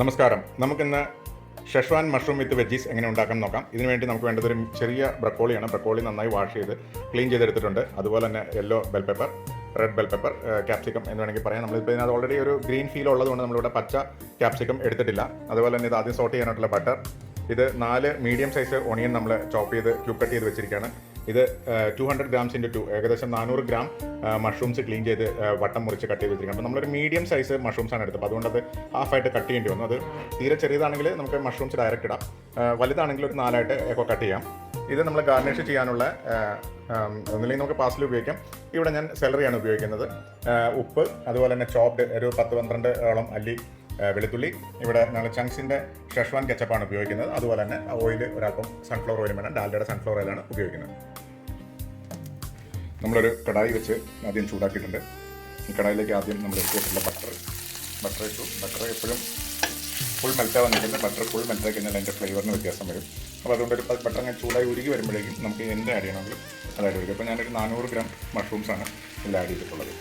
നമസ്കാരം. നമുക്കിന്ന് ഷെഷ്വാൻ മഷ്റൂം വിത്ത് വെജീസ് എങ്ങനെ ഉണ്ടാക്കാൻ നോക്കാം. ഇതിനു വേണ്ടി നമുക്ക് വേണ്ടത് ഒരു ചെറിയ ബ്രക്കോളിയാണ്. ബ്രക്കോളി നന്നായി വാഷ് ചെയ്ത് ക്ലീൻ ചെയ്തെടുത്തിട്ടുണ്ട്. അതുപോലെ തന്നെ yellow bell pepper red bell pepper capsicum എന്ന് വേണമെങ്കിൽ പറയാം. നമ്മളിപ്പോൾ ഇതിനകത്ത് ഓൾറെഡി ഒരു ഗ്രീൻ ഫീൽ ഉള്ളതുകൊണ്ട് നമ്മളിവിടെ പച്ച ക്യാപ്സിക്കം എടുത്തിട്ടില്ല. അതുപോലെ തന്നെ ഇത് ആദ്യം സോർട്ട് ചെയ്യാനായിട്ടുള്ള ബട്ടർ. ഇത് നാല് മീഡിയം സൈസ് ഒണിയൻ നമ്മൾ ചോപ്പ് ചെയ്ത് ക്യൂബ് കട്ട് ചെയ്ത് വെച്ചിരിക്കുകയാണ്. ഇത് two hundred grams into two ഏകദേശം നാനൂറ് ഗ്രാം മഷ്റൂംസ് ക്ലീൻ ചെയ്ത് വട്ടം മുറിച്ച് കട്ട് ചെയ്ത് വെച്ചിരിക്കുന്നത് അപ്പോൾ നമ്മളൊരു മീഡിയം സൈസ് മഷ്റൂംസ് ആണ് എടുത്തത്. അതുകൊണ്ട് അത് ഹാഫായിട്ട് കട്ട് ചെയ്യേണ്ടി വന്നു. അത് തീരെ ചെറിയതാണെങ്കിൽ നമുക്ക് മഷ്റൂംസ് ഡയറക്റ്റ് ഇടാം. വലുതാണെങ്കിൽ ഒരു നാലായിട്ട് ഒക്കെ കട്ട് ചെയ്യാം. ഇത് നമ്മൾ ഗാർണിഷ് ചെയ്യാനുള്ള ഒന്നില്ലെങ്കിൽ നമുക്ക് പാസ്റ്റിൽ ഉപയോഗിക്കാം. ഇവിടെ ഞാൻ സെലറിയാണ് ഉപയോഗിക്കുന്നത്. ഉപ്പ് അതുപോലെ തന്നെ ചോപ്ഡ് ഒരു പത്ത് പന്ത്രണ്ട് ഓളം അല്ലി വെളുത്തുള്ളി. ഇവിടെ ഞങ്ങൾ ചങ്സിന്റെ ഷെഷ്വാൻ കെച്ചപ്പാണ് ഉപയോഗിക്കുന്നത്. അതുപോലെ തന്നെ ഓയിൽ ഒരല്പം സൺഫ്ലവർ ഓയിൽ വേണം. ഡാൽഡയുടെ സൺഫ്ലവർ ഓയിലാണ് ഉപയോഗിക്കുന്നത്. നമ്മളൊരു കടായി വെച്ച് ആദ്യം ചൂടാക്കിയിട്ടുണ്ട്. ഈ കടായിലേക്ക് ആദ്യം നമ്മൾ എടുത്തിട്ടുള്ള ബട്ടർ ബട്ടർ ഇട്ടു. ബട്ടർ എപ്പോഴും ഫുൾ മെൽറ്റാവാൻ നിൽക്കുന്നത് ബട്ടർ ഫുൾ മെൽറ്റായി കഴിഞ്ഞാൽ അതിന്റെ ഫ്ലേവറിന് വ്യത്യാസം വരും. അപ്പോൾ അതുകൊണ്ട് ഒരു ബട്ടർ അങ്ങനെ ചൂടായി ഉരുകി വരുമ്പോഴേക്കും നമുക്ക് എന്ത് ആഡ് ചെയ്യണമെങ്കിൽ അത് ആഡ് ചെയ്യും. അപ്പോൾ ഞാനൊരു നാനൂറ് ഗ്രാം മഷ്റൂംസാണ് ഇതിൽ ആഡ് ചെയ്തിട്ടുള്ളത്.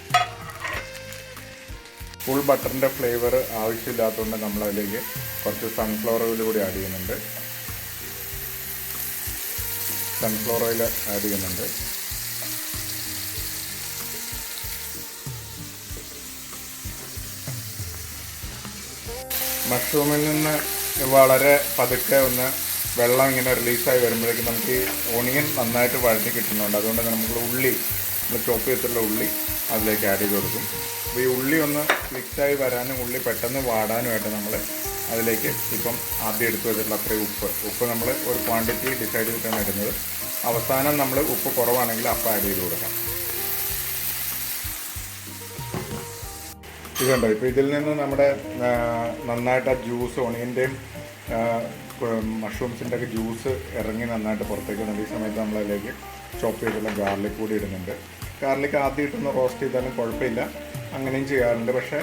ഫുൾ ബട്ടറിന്റെ ഫ്ലേവർ ആവശ്യമില്ലാത്തതുകൊണ്ട് നമ്മൾ അതിലേക്ക് കുറച്ച് സൺഫ്ലവർ ഓയിൽ കൂടി ആഡ് ചെയ്യുന്നുണ്ട്. സൺഫ്ലവർ ഓയിൽ ആഡ് ചെയ്യുന്നുണ്ട്. മഷ്റൂമിൽ നിന്ന് വളരെ പതുക്കെ ഒന്ന് വെള്ളം ഇങ്ങനെ റിലീസായി വരുമ്പോഴേക്കും നമുക്ക് ഈ ഓണിയൻ നന്നായിട്ട് വഴറ്റി കിട്ടുന്നുണ്ട്. അതുകൊണ്ട് നമുക്ക് ഉള്ളി നമ്മൾ ചോപ്പ് ചെയ്തിട്ടുള്ള ഉള്ളി അതിലേക്ക് ആഡ് ചെയ്ത് കൊടുക്കും. അപ്പോൾ ഈ ഉള്ളി ഒന്ന് മിക്സായി വരാനും ഉള്ളി പെട്ടെന്ന് വാടാനുമായിട്ട് നമ്മൾ അതിലേക്ക് ഇപ്പം ആദ്യം എടുത്തു വെച്ചിട്ടുള്ള അത്രയും ഉപ്പ്. ഉപ്പ് നമ്മൾ ഒരു ക്വാണ്ടിറ്റി ഡിസൈഡ് ചെയ്തിട്ടാണ് ഇടുന്നത്. അവസാനം നമ്മൾ ഉപ്പ് കുറവാണെങ്കിൽ അപ്പം ആഡ് ചെയ്ത് കൊടുക്കാം. ഇതുണ്ടോ ഇപ്പോൾ ഇതിൽ നിന്ന് നമ്മുടെ നന്നായിട്ട് ആ ജ്യൂസ് ഒണിയന്റെയും മഷ്റൂംസിന്റെ ഒക്കെ ജ്യൂസ് ഇറങ്ങി നന്നായിട്ട് പുറത്തേക്ക് വന്നിട്ട് ഈ സമയത്ത് നമ്മളതിലേക്ക് ചോപ്പ് ചെയ്തുള്ള ഗാർലിക് കൂടി ഇടുന്നുണ്ട്. ഗാർലിക് ആദ്യം ഇട്ടൊന്ന് റോസ്റ്റ് ചെയ്താലും കുഴപ്പമില്ല. അങ്ങനെയും ചെയ്യാറുണ്ട്. പക്ഷേ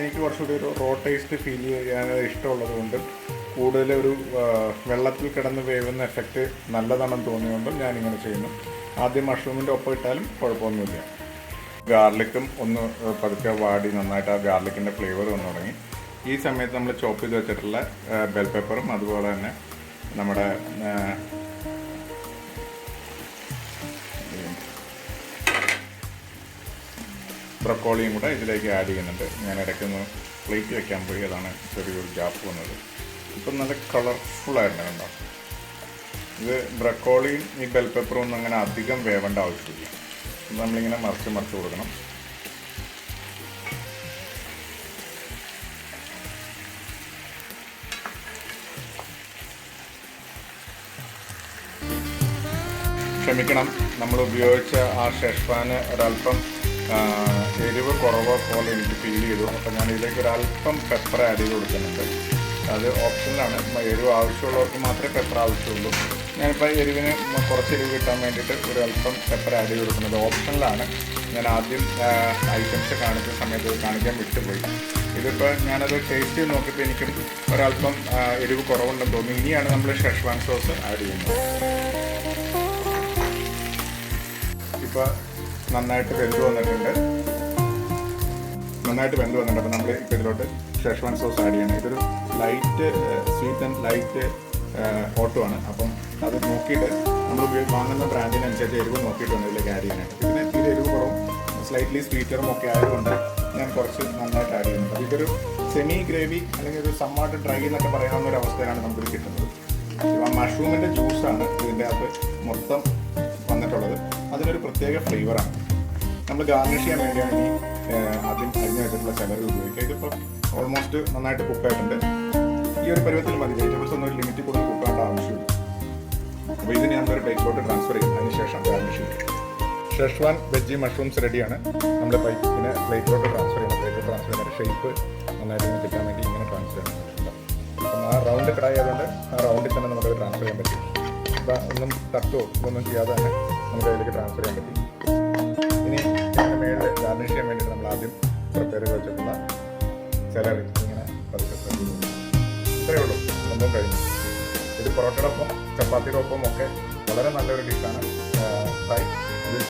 എനിക്ക് കുറച്ചുകൂടി ഒരു റോ ടേസ്റ്റ് ഫീൽ ചെയ്യാൻ ഇഷ്ടമുള്ളത് കൊണ്ട് ഒരു വെള്ളത്തിൽ കിടന്ന് വേവുന്ന എഫക്റ്റ് നല്ലതാണെന്ന് തോന്നിയതുകൊണ്ടും ഞാനിങ്ങനെ ചെയ്യുന്നു. ആദ്യം മഷ്റൂമിന്റെ ഒപ്പം ഇട്ടാലും കുഴപ്പമൊന്നുമില്ല. ഗാർലിക്കും ഒന്ന് പതുക്കെ വാടി നന്നായിട്ട് ആ ഗാർലിക്കിന്റെ ഫ്ലേവർ വന്നു തുടങ്ങി. ഈ സമയത്ത് നമ്മൾ ചോപ്പ് ചെയ്ത് വെച്ചിട്ടുള്ള ബെൽ പേപ്പറും അതുപോലെ തന്നെ നമ്മുടെ ബ്രക്കോളിയും കൂടെ ഇതിലേക്ക് ആഡ് ചെയ്യുന്നുണ്ട്. ഞാൻ ഇടയ്ക്കൊന്ന് പ്ലേറ്റ് വെക്കാൻ അതാണ് ചെറിയൊരു ഗ്യാപ്പ് വന്നത്. ഇപ്പം നല്ല കളർഫുൾ ആയിരുന്നു കണ്ടോ? ഇത് ബ്രക്കോളിയും ഈ ബെൽ പേപ്പറും ഒന്നും അങ്ങനെ അധികം വേവേണ്ട ആവശ്യമില്ല. നമ്മളിങ്ങനെ മറിച്ച് മറിച്ച് കൊടുക്കണം. ക്ഷമിക്കണം നമ്മൾ ഉപയോഗിച്ച ആ ഷെഷ്വാന് ഒരല്പം എരിവ് കുറവ് പോലെ എനിക്ക് ഫീൽ ചെയ്തു. അപ്പോൾ ഞാൻ ഇതിലേക്ക് ഒരല്പം പെപ്പർ ആഡ് ചെയ്ത് കൊടുക്കുന്നുണ്ട്. അത് ഓപ്ഷനിലാണ് എരിവ് ആവശ്യമുള്ളവർക്ക് മാത്രമേ പെപ്പർ ആവശ്യമുള്ളൂ. ഞാനിപ്പോൾ എരിവിന് കുറച്ച് എരിവ് കിട്ടാൻ വേണ്ടിയിട്ട് ഒരു അല്പം പെപ്പർ ആഡ് ചെയ്ത് കൊടുക്കുന്നത്. ഓപ്ഷനിലാണ് ഞാൻ ആദ്യം ഐറ്റംസ് കാണിച്ച സമയത്ത് കാണിക്കാൻ വിട്ടുപോയി. ഇതിപ്പോൾ ഞാനത് ടേസ്റ്റ് നോക്കിയപ്പോൾ എനിക്കും ഒരല്പം എരിവ് കുറവുണ്ടെന്ന് തോന്നി. ഇനിയാണ് നമ്മൾ ഷെഷ്വാൻ സോസ് ആഡ് ചെയ്യുന്നത്. ഇപ്പോൾ നന്നായിട്ട് വെന്ത് വന്നിട്ടുണ്ട്. നന്നായിട്ട് വെന്ത് വന്നിട്ടുണ്ട്. അപ്പോൾ നമ്മൾ ഇപ്പോൾ ഇതിലോട്ട് ഷെഷ്വാൻ സോസ് ആഡ് ചെയ്യണം. ഇതൊരു light sweet and light hot ആണ്. അപ്പം അത് നോക്കിയിട്ട് നമ്മൾ ഉപയോഗിച്ച് വാങ്ങുന്ന ബ്രാൻഡിനനുസരിച്ച് എരിവ് നോക്കിയിട്ടുണ്ട് ഇതിൽ ക്യാരി ചെയ്യാനായിട്ട് പിന്നെ തീരെ എരിവ് കുറവും സ്ലൈറ്റ്ലി സ്വീറ്ററും ഒക്കെ ആയതുകൊണ്ട് ഞാൻ കുറച്ച് നന്നായിട്ട് ആഡ് ചെയ്യുന്നുണ്ട്. അപ്പോൾ ഇതൊരു സെമി ഗ്രേവി അല്ലെങ്കിൽ ഒരു സമ്മാട്ട് ഡ്രൈ എന്നൊക്കെ പറയാവുന്ന ഒരു അവസ്ഥയിലാണ് നമുക്ക് കിട്ടുന്നത്. മഷ്റൂമിന്റെ ജ്യൂസാണ് ഇതിന്റെ അകത്ത് മൊത്തം വന്നിട്ടുള്ളത്. അതിനൊരു പ്രത്യേക ഫ്ലേവറാണ് നമ്മൾ ഗാർണിഷ് ചെയ്യാൻ വേണ്ടിയാണ് ഈ ആദ്യം അരിഞ്ഞു വെച്ചിട്ടുള്ള ചിലർ ഉപയോഗിക്കുക. ഇതിപ്പോൾ ഓൾമോസ്റ്റ് നന്നായിട്ട് കുക്കായിട്ടുണ്ട് ഈ ഒരു പരുവത്തിൽ മതി. വെജിറ്റബിൾസ് ഒന്നും ഒരു ലിമിറ്റ് അപ്പോൾ ഇതിന് നമ്മളൊരു പ്ലേറ്റിലോട്ട് ട്രാൻസ്ഫർ ചെയ്യും അതിനുശേഷം ഗാർണിഷ് ചെയ്യും ഷെഷ്വാൻ വെജി മഷ്റൂംസ് റെഡിയാണ് നമ്മൾ പൈപ്പിന് പ്ലേറ്റിലോട്ട് ട്രാൻസ്ഫർ ചെയ്യുന്ന പ്ലേറ്റ് ട്രാൻസ്ഫർ ചെയ്യുന്ന ഷേപ്പ് നന്നായിട്ട് ഇങ്ങനെ കിട്ടാൻ വേണ്ടി ഇങ്ങനെ ട്രാൻസ്ഫർ ചെയ്യുന്നുണ്ട് അപ്പം ആ റൗണ്ട് കടായി ആയതുകൊണ്ട് ആ റൗണ്ടിൽ തന്നെ നമുക്കത് ട്രാൻസ്ഫർ ചെയ്യാൻ പറ്റും. അപ്പം ഒന്നും തട്ടോ ഒന്നും ചെയ്യാതെ തന്നെ നമുക്ക് അതിലേക്ക് ട്രാൻസ്ഫർ ചെയ്യാൻ പറ്റും. ഇനി മേളിൽ ഗാർണിഷ് ചെയ്യാൻ വേണ്ടിയിട്ട് നമ്മൾ ആദ്യം പ്രിപ്പയർ ചെയ്ത് വെച്ചിട്ടുള്ള സെലറി ഇങ്ങനെ പതുക്കെ ഇത്രയേ ഉള്ളൂ. സംഭവം കഴിഞ്ഞു. ഇത് പൊറോട്ടയുടെ ഒപ്പം ചപ്പാത്തിയുടെ ഒപ്പം ഒക്കെ വളരെ നല്ലൊരു ഡിഷാണ് ഫ്രൈ